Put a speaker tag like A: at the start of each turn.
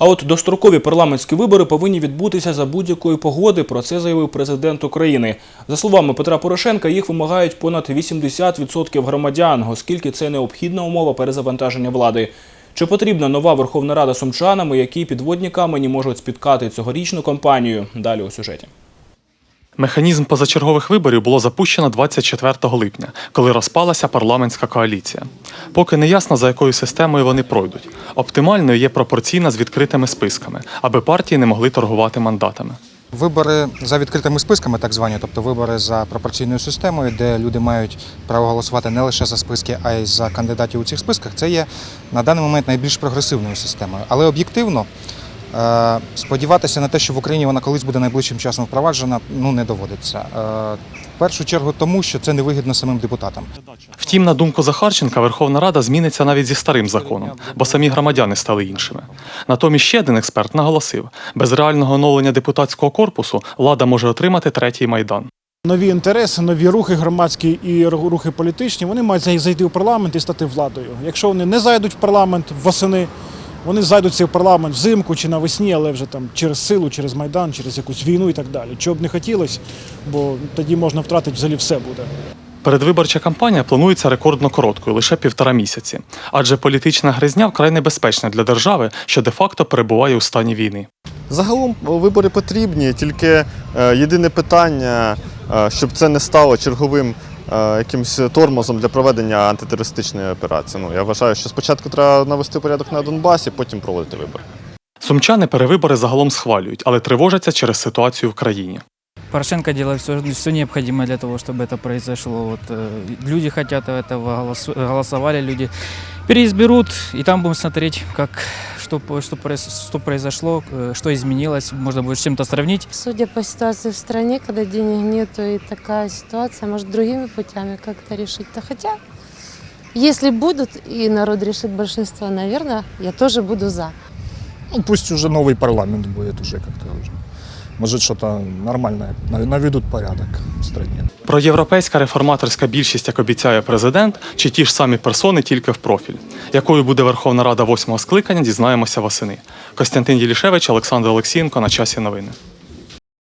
A: А от дострокові парламентські вибори повинні відбутися за будь-якої погоди. Про це заявив президент України. За словами Петра Порошенка, їх вимагають понад 80% громадян, оскільки це необхідна умова перезавантаження влади. Чи потрібна нова Верховна Рада сумчанами, які підводні камені можуть спіткати цьогорічну кампанію? Далі у сюжеті.
B: Механізм позачергових виборів було запущено 24 липня, коли розпалася парламентська коаліція. Поки не ясно, за якою системою вони пройдуть. Оптимальною є пропорційна з відкритими списками, аби партії не могли торгувати мандатами.
C: Вибори за відкритими списками, так звані, тобто вибори за пропорційною системою, де люди мають право голосувати не лише за списки, а й за кандидатів у цих списках, це є на даний момент найбільш прогресивною системою. Але об'єктивно сподіватися на те, що в Україні вона колись буде найближчим часом впроваджена, ну не доводиться. Е, В першу чергу тому, що це невигідно самим депутатам.
B: Втім, на думку Захарченка, Верховна Рада зміниться навіть зі старим законом, бо самі громадяни стали іншими. Натомість ще один експерт наголосив: без реального оновлення депутатського корпусу влада може отримати третій майдан.
D: Нові інтереси, нові рухи громадські і рухи політичні, вони мають зайти в парламент і стати владою. Якщо вони не зайдуть в парламент восени, вони зайдуть в парламент взимку чи навесні, але вже там через силу, через майдан, через якусь війну і так далі. Чого б не хотілося, бо тоді можна втратити взагалі все буде.
B: Передвиборча кампанія планується рекордно короткою, лише півтора місяці, адже політична гризня вкрай небезпечна для держави, що де-факто перебуває у стані війни.
E: Загалом вибори потрібні, тільки е, єдине питання, е, щоб це не стало черговим якимось тормозом для проведення антитерористичної операції. Ну я вважаю, що спочатку треба навести порядок на Донбасі, потім проводити вибори.
B: Сумчани перевибори загалом схвалюють, але тривожаться через ситуацію в країні.
F: Порошенко делает все, все необходимое для того, чтобы это произошло. Вот, э, люди хотят этого, голосу- голосовали люди. Переизберут, и там будем смотреть, как, что, что, что произошло, э, что изменилось. Можно будет с чем-то сравнить.
G: Судя по ситуации в стране, когда денег нету и такая ситуация, может другими путями как-то решить-то. Хотя, если будут и народ решит большинство, наверное, я тоже буду за.
H: Ну, пусть уже новый парламент будет уже как-то уже. Может, щось нормальне наведуть нав- порядок в стране.
B: Проєвропейська реформаторська більшість, як обіцяє президент, чи ті ж самі персони, тільки в профіль. Якою буде Верховна Рада восьмого скликання, дізнаємося восени. Костянтин Єлішевич, Олександр Олексієнко на часі новини.